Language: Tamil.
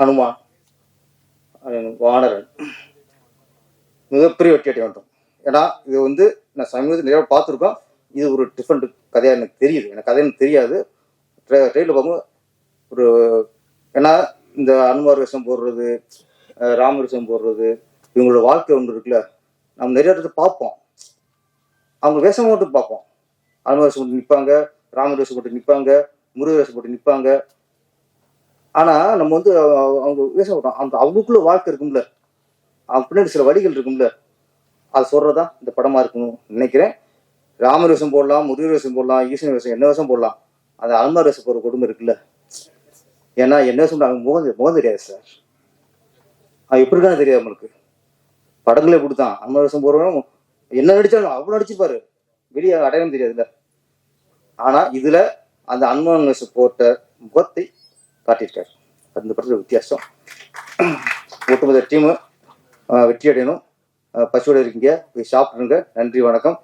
ஹனுமான் வானரன். மிகப்பெரிய வெற்றி அடைய வேண்டும் ஏன்னா இது வந்து நான் சமீபத்தில் நிறைய பார்த்துருக்கோம். இது ஒரு டிஃப்ரெண்ட் கதையாக எனக்கு தெரியுது. எனக்கு கதை எனக்கு தெரியாது. ட்ரெயினில் பார்க்கும்போது ஒரு ஏன்னா இந்த அனுமார் வேஷம் போடுறது ராம வேஷம் போடுறது இவங்களோட வாழ்க்கை ஒன்று இருக்குல்ல. நம்ம நிறைய இடத்துல பார்ப்போம். அவங்க வேஷம் மட்டும் பார்ப்போம். அனுமார் வேஷம் போட்டு நிற்பாங்க ராமர் வேஷம் போட்டு நிற்பாங்க முருக வேஷம் போட்டு நிற்பாங்க ஆனா நம்ம வந்து அவங்க பேச போட்டோம் அந்த அவங்களுக்குள்ள வாழ்க்கை இருக்கும்ல. அவங்க பின்னாடி சில வழிகள் இருக்கும்ல. அது சொல்றதா இந்த படமா இருக்கணும் நினைக்கிறேன். ராமர் வேஷம் போடலாம் முருகர் வேஷம் போடலாம் ஈஸ்வரன் வேஷம் என்ன வேஷம் போடலாம். அந்த அனுமார் வேஷம் போடுற குடும்பம் இருக்குல்ல. ஏன்னா என்ன வேஷம் அவங்க முகம் முகம் தெரியாது சார் அது எப்படி இருக்கான்னு தெரியாது நம்மளுக்கு படங்களே கொடுத்தான் அனுமார் வேஷம் போடுறவன் என்ன நடிச்சாலும் அவ்வளவு நடிச்சுப்பாரு வெளியே அடையாளம் தெரியாதுல்ல. ஆனா இதுல அந்த அனுமான் வேஷம் போட்ட முகத்தை காட்டியிருக்காரு. அந்த படத்தில் வித்தியாசம். ஒட்டுமொத்த டீமு வெற்றி அடையணும் அஹ் இருக்கீங்க. போய் சாப்பிடுங்க. நன்றி வணக்கம்.